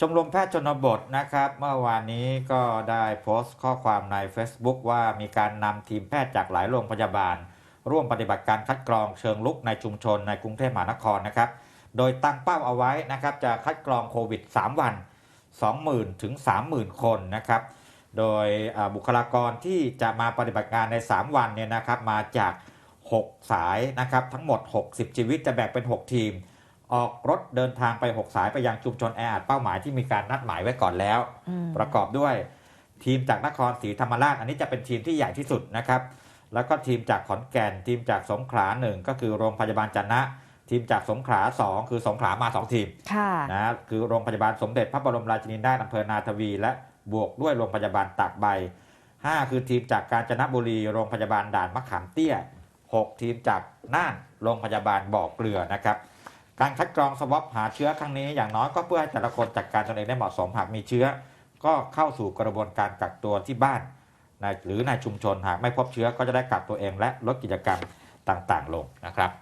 ชมรมแพทย์ชนบทนะครับ เมื่อวานนี้ก็ได้โพสต์ข้อความใน Facebook ว่ามีการนำทีมแพทย์จากหลายโรงพยาบาล ร่วมปฏิบัติการคัดกรองเชิงลุกในชุมชนในกรุงเทพมหานครนะครับ โดยตั้งเป้าเอาไว้นะครับจะคัดกรองโควิด 3 วัน 20,000 ถึง 30,000 คนนะครับ โดยบุคลากรที่จะมาปฏิบัติงานใน 3 วันเนี่ยนะครับมาจาก 6 สายนะครับทั้งหมด 60 ชีวิตจะแบ่งเป็น 6 ทีม ออกรถเดินทางไป 6 สายไปยังชุมชนแออัดเป้าหมายที่มีการนัดหมายไว้ก่อนแล้วอืมประกอบด้วย ทีมจากนครศรีธรรมราช อันนี้จะเป็นทีมที่ใหญ่ที่สุดนะครับ แล้วก็ทีมจากขอนแก่น ทีมจากสงขลาหนึ่งก็คือโรงพยาบาลจันนะ ทีมจากสงขลาสองคือสงขลามาสองทีมค่ะนะคือโรงพยาบาลสมเด็จพระบรมราชินีนาถอำเภอนาทวี และบวกด้วยโรงพยาบาลตากใบ 5 คือทีมจากกาญจนบุรีโรงพยาบาลด่านมะขามเตี้ย 6 ทีมจากน่านโรงพยาบาลบ่อเกลือนะครับ การคัดกรองสวอปหาเชื้อครั้งนี้อย่างน้อยก็เพื่อให้แต่ละคนจัดการตนเองได้เหมาะสมหากมีเชื้อ ก็เข้าสู่กระบวนการกักตัวที่บ้านหรือในชุมชนหากไม่พบเชื้อก็จะได้กักตัวเองและลดกิจกรรมต่างๆ ลงนะครับ